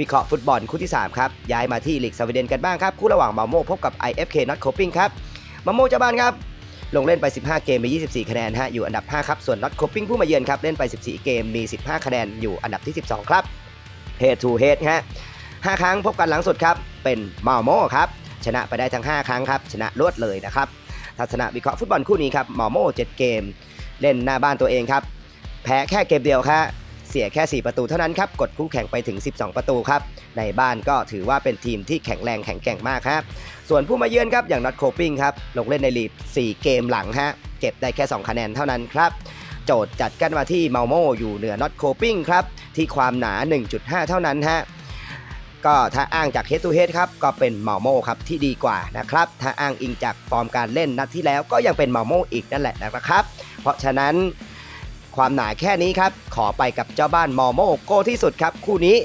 วิเคราะห์ฟุตบอลคู่ที่ 3 ครับ ย้ายมาที่ลีกสวีเดนกันบ้างครับ คู่ระหว่างมาโมพบกับ IFK Not Coping ครับมาโมเจ้าบ้านครับ ลงเล่นไป 15 เกมมี 24 คะแนนฮะอยู่อันดับ 5 ครับ ส่วน Not Coping ผู้มาเยือนครับ เล่นไป 14 เกมมี 15 คะแนนอยู่อันดับที่ 12 ครับ Head to Head ฮะ5ครั้งพบกันหลังสุดครับ เป็นมาโมครับ ชนะไปได้ทั้ง 5 ครั้งครับ ชนะรวดเลยนะครับทัศนะวิเคราะห์ฟุตบอลคู่นี้ครับมาโม7เกม เล่นหน้าบ้านตัวเองครับ แพ้แค่เกมเดียวครับ เสียแค่ 4 ประตูเท่านั้นครับ กดคู่แข่งไปถึง 12 ประตูครับ ในบ้านก็ถือว่าเป็นทีมที่แข็งแรงแข็งแกร่งมากครับ ส่วนผู้มาเยือนครับอย่างน็อตโคปิงครับ ลงเล่นในลีก 4 เกมหลังฮะ เก็บได้แค่ 2 คะแนนเท่านั้นครับ โจทย์จัดกันมาที่เมาโมอยู่เหนือน็อตโคปิงครับ ที่ความหนา 1.5 เท่านั้นฮะก็ถ้าอ้างจาก head to h e ครับก็เป็นเมาโมครับที่ดีกว่านะครับถ้าอ้างอิงจากฟอร์มการเล่นนัดที่แล้วก็ยังเป็นเมาโมอีกนั่นแหละนะครับ เพราะฉะนั้น ความหนาแค่นี้ครับ ขอไปกับเจ้าบ้านมอโมโกที่สุดครับ คู่นี้